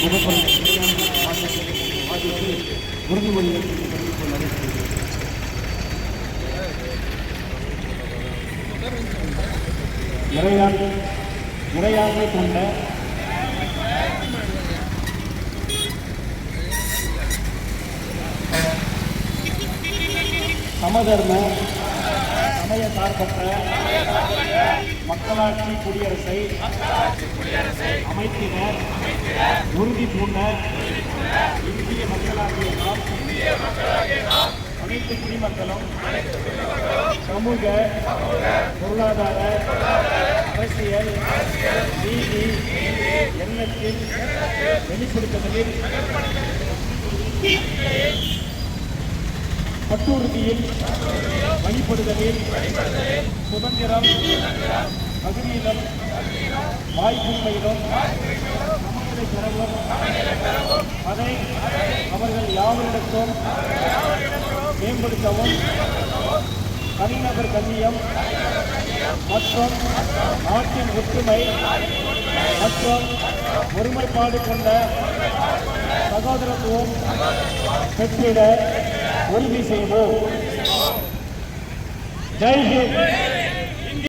முகப்பல் வாசித்து உறுதிமொழியை நடைபெறுகிறது கொண்ட சமதர்ம சமய சார்பற்ற மக்களாட்சி குடியரசை அமைத்திட உறுதி பூண்ட இந்திய மக்களாகிய நாம் அனைத்து குடிமக்களும் சமூக பொருளாதார அரசியல் நீதி எண்ணத்தில் வெளிப்படுத்துதலில் பட்டுறுதியில் வழிபடுதலில் சுதந்திரம் தகுதியிலும் வாய்ப்புண்மையிலும் சமநிலை பெறவும் அதை அவர்கள் யாவரிடத்தும் மேம்படுத்தவும் தனிநபர் கண்ணியம் மற்றும் நாட்டின் ஒற்றுமை மற்றும் ஒருமைப்பாடு கொண்ட சகோதரத்துவம் பெற்றிட உறுதி செய்வோம். ஜெய்ஹிந்த்